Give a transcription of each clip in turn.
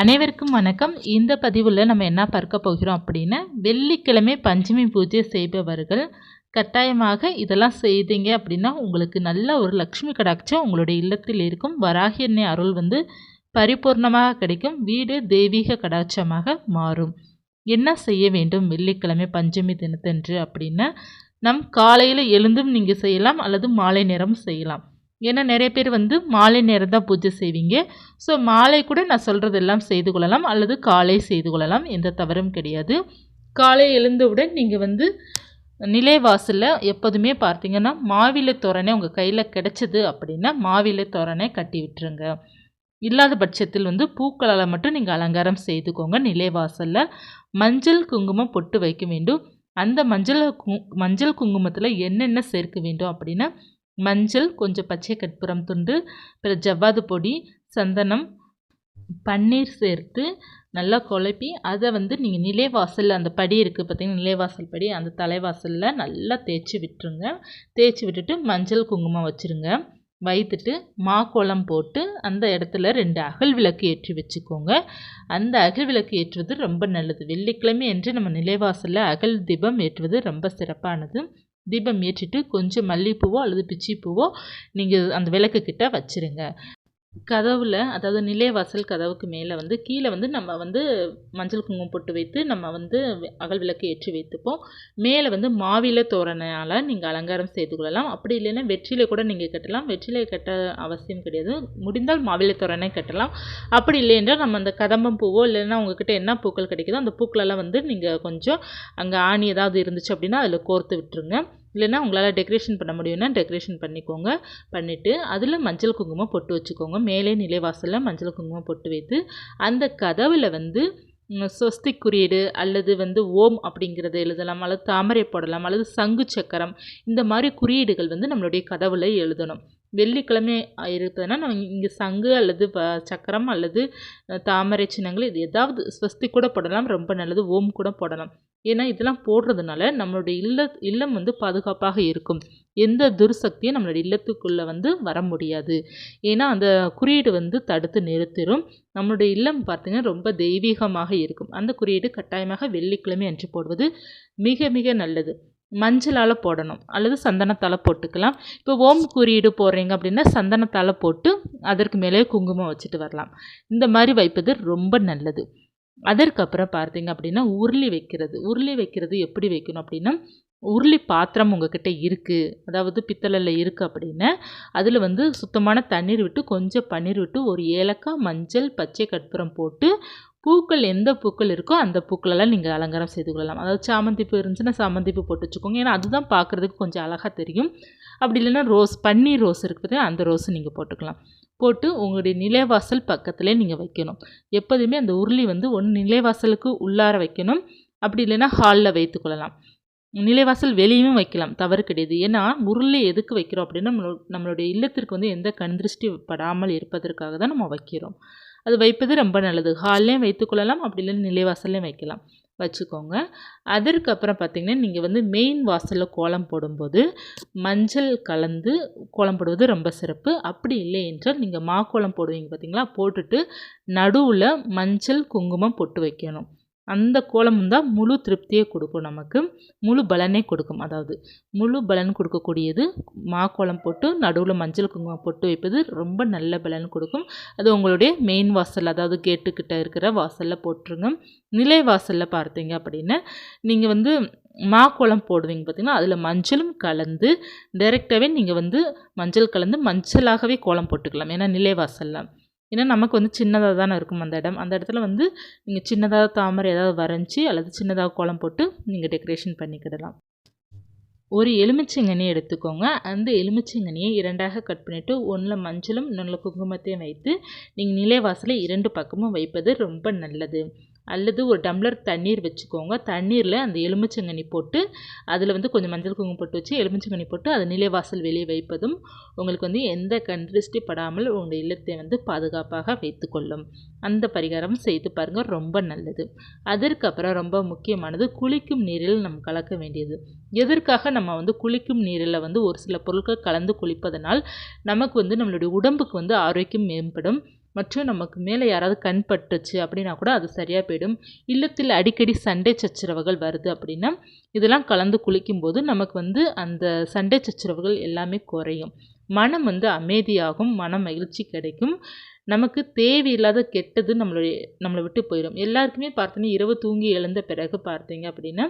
அனைவருக்கும் வணக்கம். இந்த பதிவில் நம்ம என்ன பார்க்க போகிறோம் அப்படின்னா வெள்ளிக்கிழமை பஞ்சமி பூஜை செய்பவர்கள் கட்டாயமாக இதெல்லாம் செய்தீங்க அப்படின்னா உங்களுக்கு நல்ல ஒரு லக்ஷ்மி கடாட்சம் உங்களுடைய இல்லத்தில் இருக்கும். வராகி எண்ணெய் அருள் வந்து பரிபூர்ணமாக கிடைக்கும். வீடு தெய்வீக கடாட்சமாக மாறும். என்ன செய்ய வேண்டும் வெள்ளிக்கிழமை பஞ்சமி தினத்தன்று அப்படின்னா நம் காலையில் எழுந்தும் நீங்கள் செய்யலாம் அல்லது மாலை நேரம் செய்யலாம். ஏன்னா நிறைய பேர் வந்து மாலை நேரம் தான் பூஜை செய்வீங்க. ஸோ மாலை கூட நான் சொல்கிறதெல்லாம் செய்து கொள்ளலாம். அல்லது காலை செய்து கொள்ளலாம். எந்த தவறும் கிடையாது. காலை எழுந்தவுடன் நீங்கள் வந்து நிலைவாசலில் எப்போதுமே பார்த்தீங்கன்னா மாவிலை தோரணை உங்கள் கையில் கிடைச்சது அப்படின்னா மாவிலை தோரணை கட்டி விட்டுருங்க. இல்லாத பட்சத்தில் வந்து பூக்களால் மட்டும் நீங்கள் அலங்காரம் செய்துக்கோங்க. நிலைவாசலில் மஞ்சள் குங்குமம் பொட்டு வைக்க வேண்டும். அந்த மஞ்சள் கு மஞ்சள் குங்குமத்தில் என்னென்ன சேர்க்க வேண்டும் அப்படின்னா மஞ்சள் கொஞ்சம் பச்சை கற்பூரம் துண்டு பிறகு ஜவ்வாது பொடி சந்தனம் பன்னீர் சேர்த்து நல்லா குழப்பி அதை வந்து நீங்கள் நிலைவாசலில் அந்த படி இருக்குது பார்த்தீங்கன்னா நிலைவாசல் படி அந்த தலைவாசலில் நல்லா தேய்ச்சி விட்டுருங்க. தேய்ச்சி விட்டுட்டு மஞ்சள் குங்குமம் வச்சுருங்க. வைத்துட்டு கோலம் போட்டு அந்த இடத்துல ரெண்டு அகல் விளக்கு ஏற்றி வச்சுக்கோங்க. அந்த அகல் விளக்கு ஏற்றுவது ரொம்ப நல்லது. வெள்ளிக்கிழமை என்று நம்ம நிலைவாசலில் அகல் தீபம் ஏற்றுவது ரொம்ப சிறப்பானது. தீபம் ஏற்றிட்டு கொஞ்சம் மல்லிகைப்பூவோ அல்லது பிச்சிப்பூவோ நீங்கள் அந்த விளக்கு கிட்ட வச்சுருங்க. கதவில் அதாவது நிலைவாசல் கதவுக்கு மேலே வந்து கீழே வந்து நம்ம வந்து மஞ்சள் குங்குமம் போட்டு வைத்து நம்ம வந்து அகல் விளக்கு ஏற்றி வைத்துப்போம். மேலே வந்து மாவில தோரணையால் நீங்கள் அலங்காரம் செய்து கொள்ளலாம். அப்படி இல்லைன்னா வெற்றிலை கூட நீங்கள் கட்டலாம். வெற்றிலை கட்ட அவசியம் கிடையாது. முடிந்தால் மாவிலை தோரணை கட்டலாம். அப்படி இல்லை என்றால் நம்ம அந்த கதம்பம் பூவோ இல்லைன்னா உங்ககிட்ட என்ன பூக்கள் கிடைக்குதோ அந்த பூக்களெல்லாம் வந்து நீங்கள் கொஞ்சம் அங்கே ஆணி ஏதாவது இருந்துச்சு அப்படின்னா அதில் கோர்த்து விட்டுருங்க. இல்லைன்னா உங்களால் டெக்கரேஷன் பண்ண முடியும்னா டெக்கரேஷன் பண்ணிக்கோங்க. பண்ணிவிட்டு அதில் மஞ்சள் குங்குமம் பொட்டு வச்சுக்கோங்க. மேலே நிலைவாசலில் மஞ்சள் குங்குமம் பொட்டு வைத்து அந்த கதவில் வந்து ஸ்வஸ்தி குறியீடு அல்லது வந்து ஓம் அப்படிங்கிறத எழுதலாம். அல்லது தாமரை போடலாம். அல்லது சங்கு சக்கரம். இந்த மாதிரி குறியீடுகள் வந்து நம்மளுடைய கதவில் எழுதணும். வெள்ளிக்கிழமை இருப்பதுன்னா நம்ம இங்கே சங்கு அல்லது சக்கரம் அல்லது தாமரை சின்னங்கள் இது ஏதாவது ஸ்வஸ்தி கூட போடலாம் ரொம்ப நல்லது ஓம் கூட போடலாம். ஏன்னா இதெல்லாம் போடுறதுனால நம்மளுடைய இல்ல இல்லம் வந்து பாதுகாப்பாக இருக்கும். எந்த துர்சக்தியும் நம்மளுடைய இல்லத்துக்குள்ளே வந்து வர முடியாது. ஏன்னா அந்த குறியீடு வந்து தடுத்து நிறுத்திடும் நம்மளுடைய இல்லம் பார்த்திங்கன்னா ரொம்ப தெய்வீகமாக இருக்கும். அந்த குறியீடு கட்டாயமாக வெள்ளிக்கிழமை அன்று போடுவது மிக மிக நல்லது. மஞ்சளால் போடணும். அல்லது சந்தனத்தால் போட்டுக்கலாம். இப்போ ஓம் குறியீடு போடுறீங்க அப்படின்னா சந்தனத்தால் போட்டு அதற்கு மேலே குங்குமம் வச்சுட்டு வரலாம். இந்த மாதிரி வைப்பது ரொம்ப நல்லது. அதற்கப்புறம் பார்த்தீங்க அப்படின்னா உருளி வைக்கிறது. உருளி வைக்கிறது எப்படி வைக்கணும் அப்படின்னா உருளி பாத்திரம் உங்ககிட்ட இருக்குது அதாவது பித்தளையில் இருக்குது அப்படின்னா அதில் வந்து சுத்தமான தண்ணீர் விட்டு கொஞ்சம் பன்னீர் விட்டு ஒரு ஏலக்காய் மஞ்சள் பச்சை கற்பூரம் போட்டு பூக்கள் எந்த பூக்கள் இருக்கோ அந்த பூக்களெல்லாம் நீங்கள் அலங்காரம் செய்து கொள்ளலாம். அதாவது சாமந்தி பூ இருந்துச்சுன்னா சாமந்தி பூ போட்டு வச்சுக்கோங்க. ஏன்னா அதுதான் பார்க்குறதுக்கு கொஞ்சம் அழகாக தெரியும். அப்படி இல்லைன்னா ரோஸ் பன்னீர் ரோஸ் இருக்குது அந்த ரோஸ் நீங்கள் போட்டுக்கலாம். போட்டு உங்களுடைய நிலைவாசல் பக்கத்துலேயே நீங்கள் வைக்கணும். எப்போதுமே அந்த உருளி வந்து ஒன்று நிலைவாசலுக்கு உள்ளார வைக்கணும். அப்படி இல்லைன்னா ஹாலில் வைத்துக்கொள்ளலாம் நிலைவாசல் வெளியும் வைக்கலாம். தவறு கிடையாது. ஏன்னா உருளை எதுக்கு வைக்கிறோம் அப்படின்னா நம்மளுடைய இல்லத்திற்கு வந்து எந்த கண்திருஷ்டி படாமல் இருப்பதற்காக தான் நம்ம வைக்கிறோம். அது வைப்பது ரொம்ப நல்லது. ஹால்லேயும் வைத்துக்கொள்ளலாம் அப்படி இல்லைன்னா நிலைவாசல்லையும் வைக்கலாம். வச்சுக்கோங்க. அதற்கப்புறம் பார்த்திங்கன்னா நீங்கள் வந்து மெயின் வாசலில் கோலம் போடும்போது மஞ்சள் கலந்து கோலம் போடுவது ரொம்ப சிறப்பு. அப்படி இல்லை என்றால் நீங்கள் மாக்கோலம் போடுவீங்க பார்த்தீங்களா? போட்டுட்டு நடுவில் மஞ்சள் குங்குமம் பொட்டு வைக்கணும். அந்த கோலம் தான் முழு திருப்தியை கொடுக்கும் நமக்கு முழு பலனை கொடுக்கும். அதாவது முழு பலன் கொடுக்கக்கூடியது மா கோலம் போட்டு நடுவில் மஞ்சள் குங்குமம் போட்டு வைப்பது ரொம்ப நல்ல பலன் கொடுக்கும். அது உங்களுடைய மெயின் வாசல் அதாவது கேட்டுக்கிட்ட இருக்கிற வாசலில் போட்டுருங்க. நிலை வாசலில் பார்த்தீங்க அப்படின்னா நீங்கள் வந்து மா கோலம் போடுவீங்க பார்த்தீங்கன்னா அதில் மஞ்சளும் கலந்து டைரெக்டாகவே நீங்கள் வந்து மஞ்சள் கலந்து மஞ்சளாகவே கோலம் போட்டுக்கலாம். ஏன்னா நிலை வாசலில். ஏன்னா நமக்கு வந்து சின்னதாக தானே இருக்கும் அந்த இடம். அந்த இடத்துல வந்து நீங்கள் சின்னதாக தாமரை ஏதாவது வரைஞ்சி அல்லது சின்னதாக கோலம் போட்டு நீங்கள் டெக்கரேஷன் பண்ணிக்கிடலாம். ஒரு எலுமிச்சங்கனி எடுத்துக்கோங்க. அந்த எலுமிச்சங்கனியை இரண்டாக கட் பண்ணிவிட்டு ஒன்றில் மஞ்சளும் இன்னொன்றில் குங்குமத்தையும் வைத்து நீங்கள் நிலைவாசலை இரண்டு பக்கமும் வைப்பது ரொம்ப நல்லது. அல்லது ஒரு டம்ளர் தண்ணீர் வச்சுக்கோங்க. தண்ணீரில் அந்த எலுமிச்சங்கனி போட்டு அதில் வந்து கொஞ்சம் மஞ்சள் குங்குமம் போட்டு வச்சு எலுமிச்சங்கனி போட்டு அதை நிலைவாசல் வெளியே வைப்பதும் உங்களுக்கு வந்து எந்த கண்திருஷ்டி படாமல் உங்கள் இல்லத்தை வந்து பாதுகாப்பாக வைத்துக்கொள்ளும். அந்த பரிகாரம் செய்து பாருங்கள் ரொம்ப நல்லது. அதற்கப்புறம் ரொம்ப முக்கியமானது குளிக்கும் நீரில் நம்ம கலக்க வேண்டியது. எதற்காக நம்ம வந்து குளிக்கும் நீரில் வந்து ஒரு சில பொருட்கள் கலந்து குளிப்பதனால் நமக்கு வந்து நம்மளுடைய உடம்புக்கு வந்து ஆரோக்கியம் மேம்படும். மற்றும் நமக்கு மேலே யாராவது கண் பட்டுச்சு அப்படின்னா கூட அது சரியாக போயிடும். இல்லத்தில் அடிக்கடி சண்டை சச்சரவுகள் வருது அப்படின்னா இதெல்லாம் கலந்து குளிக்கும்போது நமக்கு வந்து அந்த சண்டை சச்சரவுகள் எல்லாமே குறையும். மனம் வந்து அமைதியாகும் மன மகிழ்ச்சி கிடைக்கும். நமக்கு தேவையில்லாத கெட்டது நம்மளுடைய நம்மளை விட்டு போயிடும். எல்லாருக்குமே பார்த்தீங்கன்னா இரவு தூங்கி எழுந்த பிறகு பார்த்தீங்க அப்படின்னா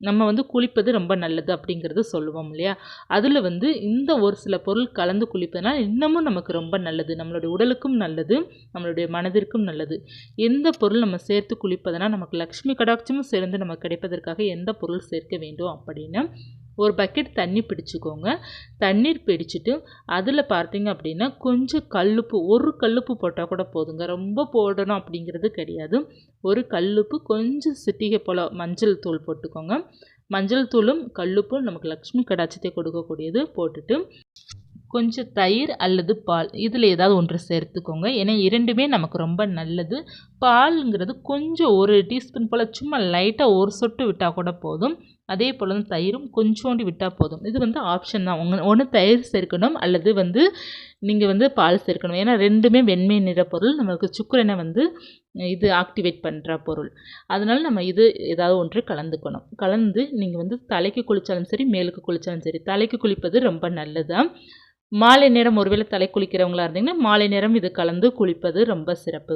நம்ம வந்து குளிப்பது ரொம்ப நல்லது அப்படிங்கிறது சொல்லுவோம் இல்லையா? அதில் வந்து இந்த ஒரு சில பொருள் கலந்து குளிப்பதனால் இன்னமும் நமக்கு ரொம்ப நல்லது. நம்மளுடைய உடலுக்கும் நல்லது நம்மளுடைய மனதிற்கும் நல்லது. எந்த பொருள் நம்ம சேர்த்து குளிப்பதனால் நமக்கு லக்ஷ்மி கடாட்சமும் சேர்ந்து நமக்கு கிடைப்பதற்காக எந்த பொருள் சேர்க்க வேண்டும் அப்படின்னு ஒரு பக்கெட் தண்ணி பிடிச்சிக்கோங்க. தண்ணீர் பிடிச்சிட்டு அதில் பார்த்தீங்க அப்படின்னா கொஞ்சம் கல்லுப்பு ஒரு கல்லுப்பு போட்டால் கூட போதுங்க. ரொம்ப போடணும் அப்படிங்கிறது கிடையாது. ஒரு கல்லுப்பு கொஞ்சம் சிட்டிகை போல் மஞ்சள் தூள் போட்டுக்கோங்க. மஞ்சள் தூளும் கல்லுப்பும் நமக்கு லக்ஷ்மி கடாச்சத்தை கொடுக்கக்கூடியது. போட்டுட்டு கொஞ்சம் தயிர் அல்லது பால் இதில் ஏதாவது ஒன்று சேர்த்துக்கோங்க. ஏன்னா இரண்டுமே நமக்கு ரொம்ப நல்லது. பாலுங்கிறது கொஞ்சம் ஒரு டீஸ்பூன் போல் சும்மா லைட்டாக ஒரு சொட்டு விட்டால் கூட போதும். அதே போல் வந்து தயிரும் கொஞ்சோண்டு விட்டால் போதும். இது வந்து ஆப்ஷன் தான். உங்க ஒன்று தயிர் சேர்க்கணும் அல்லது வந்து நீங்கள் வந்து பால் சேர்க்கணும். ஏன்னா ரெண்டுமே வெண்மை நிற பொருள். நம்மளுக்கு சுக்கரனை வந்து இது ஆக்டிவேட் பண்ணுற பொருள். அதனால் நம்ம இது ஏதாவது ஒன்று கலந்துக்கணும். கலந்து நீங்கள் வந்து தலைக்கு குளித்தாலும் சரி மேலுக்கு குளித்தாலும் சரி தலைக்கு குளிப்பது ரொம்ப நல்லதுதான் மாலை நேரம் ஒருவேளை தலை குளிக்கிறவங்களா இருந்தீங்கன்னா மாலை நேரம் இது கலந்து குளிப்பது ரொம்ப சிறப்பு.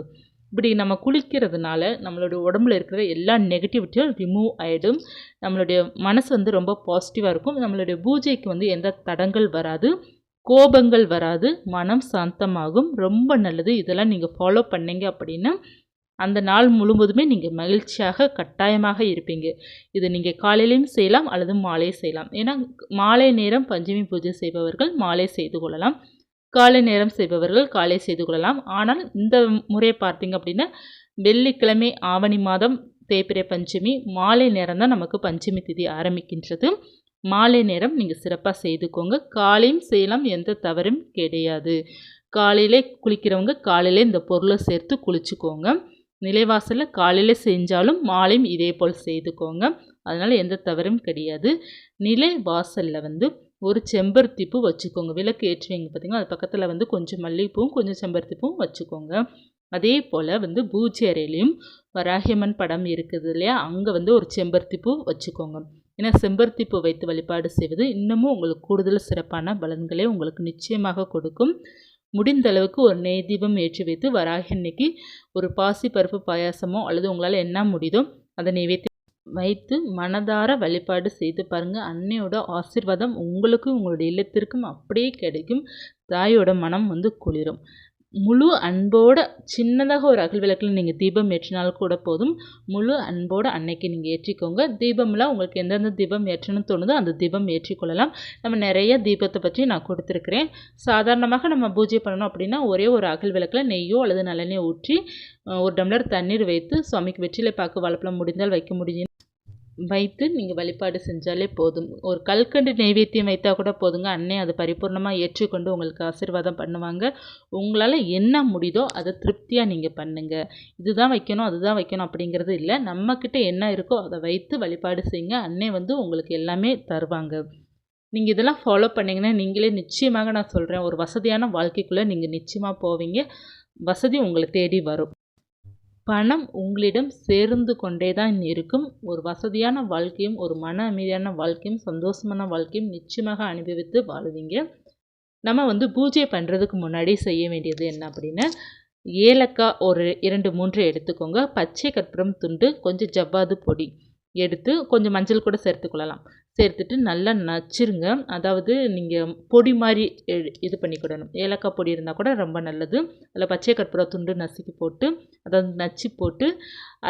இப்படி நம்ம குளிக்கிறதுனால நம்மளோட உடம்புல இருக்கிற எல்லா நெகட்டிவிட்டியும் ரிமூவ் ஆகிடும் நம்மளுடைய மனசு வந்து ரொம்ப பாசிட்டிவாக இருக்கும். நம்மளுடைய பூஜைக்கு வந்து எந்த தடங்கள் வராது. கோபங்கள் வராது. மனம் சாந்தமாகும். ரொம்ப நல்லது. இதெல்லாம் நீங்கள் ஃபாலோ பண்ணீங்க அப்படின்னா அந்த நாள் முழுவதுமே நீங்கள் மகிழ்ச்சியாக கட்டாயமாக இருப்பீங்க. இது நீங்கள் காலையிலையும் செய்யலாம் அல்லது மாலையும் செய்யலாம். ஏன்னா மாலை நேரம் பஞ்சமி பூஜை செய்பவர்கள் மாலை செய்து கொள்ளலாம். காலை நேரம் செய்பவர்கள் காலை செய்து கொள்ளலாம். ஆனால் இந்த முறையை பார்த்தீங்க அப்படின்னா வெள்ளிக்கிழமை ஆவணி மாதம் தேய்பிரை பஞ்சமி மாலை நேரம் தான் நமக்கு பஞ்சமி திதி ஆரம்பிக்கின்றது. மாலை நேரம் நீங்கள் சிறப்பாக செய்துக்கோங்க. காலையும் செய்யலாம் எந்த தவறும் கிடையாது. காலையிலே குளிக்கிறவங்க காலையிலே இந்த பொருளை சேர்த்து குளிச்சுக்கோங்க. நிலைவாசலில் காலையில் செஞ்சாலும் மாலையும் இதே போல் செய்துக்கோங்க. அதனால் எந்த தவறும் கிடையாது. நிலை வாசலில் வந்து ஒரு செம்பருத்தி பூ வச்சுக்கோங்க. விளக்கு ஏற்றுவீங்க பார்த்தீங்கன்னா அது பக்கத்தில் வந்து கொஞ்சம் மல்லிகைப்பூவும் கொஞ்சம் செம்பருத்தி பூவும் வச்சுக்கோங்க. அதே போல் வந்து பூஜை அறையிலையும் வராகியம்மன் படம் இருக்குது இல்லையா? அங்கே வந்து ஒரு செம்பருத்தி பூ வச்சுக்கோங்க. ஏன்னா செம்பருத்தி பூ வைத்து வழிபாடு செய்வது இன்னமும் உங்களுக்கு கூடுதல் சிறப்பான பலன்களை உங்களுக்கு நிச்சயமாக கொடுக்கும். முடிந்த அளவுக்கு ஒரு நெய் தீபம் ஏற்றி வைத்து வராகி அன்னைக்கு ஒரு பாசி பருப்பு பாயாசமோ அல்லது உங்களால் என்ன முடியுதோ அதை நெய்வேத்தி வைத்து மனதார வழிபாடு செய்து பாருங்கள் அன்னையோட ஆசிர்வாதம் உங்களுக்கும் உங்களுடைய இல்லத்திற்கும் அப்படியே கிடைக்கும். தாயோட மனம் வந்து குளிரும். முழு அன்போட சின்னதாக ஒரு அகல் விளக்கில் நீங்கள் தீபம் ஏற்றினால் கூட போதும். முழு அன்போடு அன்னைக்கு நீங்கள் ஏற்றிக்கோங்க. தீபம்லாம் உங்களுக்கு எந்தெந்த தீபம் ஏற்றணும்னு தோணுதோ அந்த தீபம் ஏற்றிக்கொள்ளலாம். நம்ம நிறைய தீபத்தை பற்றி நான் கொடுத்துருக்குறேன். சாதாரணமாக நம்ம பூஜை பண்ணணும் அப்படின்னா ஒரே ஒரு அகல் விளக்கில் நெய்யோ அல்லது நல்லெண்ணெயோ ஊற்றி ஒரு டம்ளர் தண்ணீர் வைத்து சுவாமிக்கு வெற்றிலை பாக்கு வாழைப்பழம் முடிந்தால் வைக்க முடியும். வைத்து நீங்கள் வழிபாடு செஞ்சாலே போதும். ஒரு கல்கண்டு நைவேத்தியம் வைத்தால் கூட போதுங்க. அன்னை அதை பரிபூர்ணமாக ஏற்றுக்கொண்டு உங்களுக்கு ஆசீர்வாதம் பண்ணுவாங்க. உங்களால் என்ன முடியுதோ அதை திருப்தியாக நீங்கள் பண்ணுங்கள் இதுதான் வைக்கணும் அதுதான் வைக்கணும் அப்படிங்கிறது இல்லை. நம்மக்கிட்ட என்ன இருக்கோ அதை வைத்து வழிபாடு செய்யுங்க. அன்னை வந்து உங்களுக்கு எல்லாமே தருவாங்க. நீங்கள் இதெல்லாம் ஃபாலோ பண்ணிங்கன்னா நீங்களே நிச்சயமாக நான் சொல்கிறேன் ஒரு வசதியான வாழ்க்கைக்குள்ளே நீங்கள் நிச்சயமாக போவீங்க. வசதி உங்களை தேடி வரும். பணம் உங்களிடம் சேர்ந்து கொண்டே தான் இருக்கும். ஒரு வசதியான வாழ்க்கையும் ஒரு மன அமைதியான வாழ்க்கையும் சந்தோஷமான வாழ்க்கையும் நிச்சயமாக அனுபவித்து வாழுவீங்க. நம்ம வந்து பூஜை பண்ணுறதுக்கு முன்னாடி செய்ய வேண்டியது என்ன அப்படின்னா ஏலக்காய் ஒரு இரண்டு மூன்று எடுத்துக்கோங்க. பச்சை கற்பூரம் துண்டு கொஞ்சம் ஜவ்வாது பொடி எடுத்து கொஞ்சம் மஞ்சள் கூட சேர்த்துக்கொள்ளலாம். சேர்த்துட்டு நல்லா நச்சுருங்க. அதாவது நீங்கள் பொடி மாதிரி இது பண்ணிக்கிடணும் ஏலக்காய் பொடி இருந்தால் கூட ரொம்ப நல்லது. அதில் பச்சை கற்பூர துண்டு நசுக்கி போட்டு அதாவது நச்சு போட்டு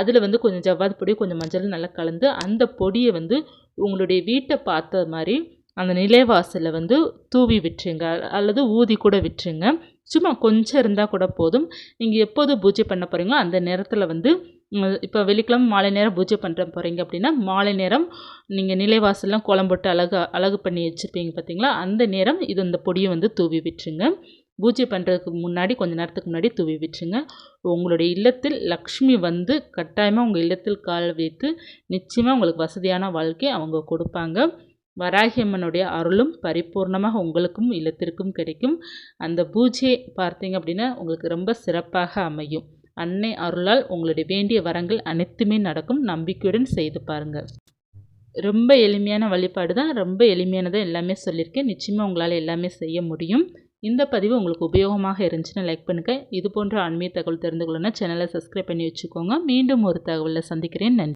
அதில் வந்து கொஞ்சம் ஜவ்வாது பொடி கொஞ்சம் மஞ்சள் நல்லா கலந்து அந்த பொடியை வந்து உங்களுடைய வீட்டை பார்த்த மாதிரி அந்த நிலைவாசலில் வந்து தூவி விட்டுருங்க. அல்லது ஊதி கூட விட்டுருங்க. சும்மா கொஞ்சம் இருந்தால் கூட போதும். நீங்கள் எப்போது பூஜை பண்ண போகிறீங்களோ அந்த நேரத்தில் வந்து இப்போ வெள்ளிக்கிழமை மாலை நேரம் பூஜை பண்ணுற போகிறீங்க அப்படின்னா மாலை நேரம் நீங்கள் நிலைவாசல்லாம் கோலம் போட்டு அழகு அழகு பண்ணி வச்சுருப்பீங்க பார்த்தீங்களா அந்த நேரம் இது இந்த பொடியை வந்து தூவி விட்டுருங்க. பூஜை பண்ணுறதுக்கு முன்னாடி கொஞ்சம் நேரத்துக்கு முன்னாடி தூவி விட்டுருங்க. உங்களுடைய இல்லத்தில் லக்ஷ்மி வந்து கட்டாயமாக உங்கள் இல்லத்தில் கால் வைத்து நிச்சயமாக உங்களுக்கு வசதியான வாழ்க்கை அவங்க கொடுப்பாங்க. வராகி அம்மனுடைய அருளும் பரிபூர்ணமாக உங்களுக்கும் இல்லத்திற்கும் கிடைக்கும். அந்த பூஜையை பார்த்தீங்க அப்படின்னா உங்களுக்கு ரொம்ப சிறப்பாக அமையும். அன்னை அருளால் உங்களுடைய வேண்டிய வரங்கள் அனைத்துமே நடக்கும். நம்பிக்கையுடன் செய்து பாருங்கள் ரொம்ப எளிமையான வழிபாடு தான் ரொம்ப எளிமையானதாக எல்லாமே சொல்லியிருக்கேன். நிச்சயமாக உங்களால் எல்லாமே செய்ய முடியும். இந்த பதிவு உங்களுக்கு உபயோகமாக இருந்துச்சுன்னா லைக் பண்ணுங்கள் இது போன்ற ஆன்மீக தகவல் தெரிந்து கொள்ளணும்னா சேனலை சப்ஸ்கிரைப் பண்ணி வச்சுக்கோங்க. மீண்டும் ஒரு தகவலில் சந்திக்கிறேன். நன்றி.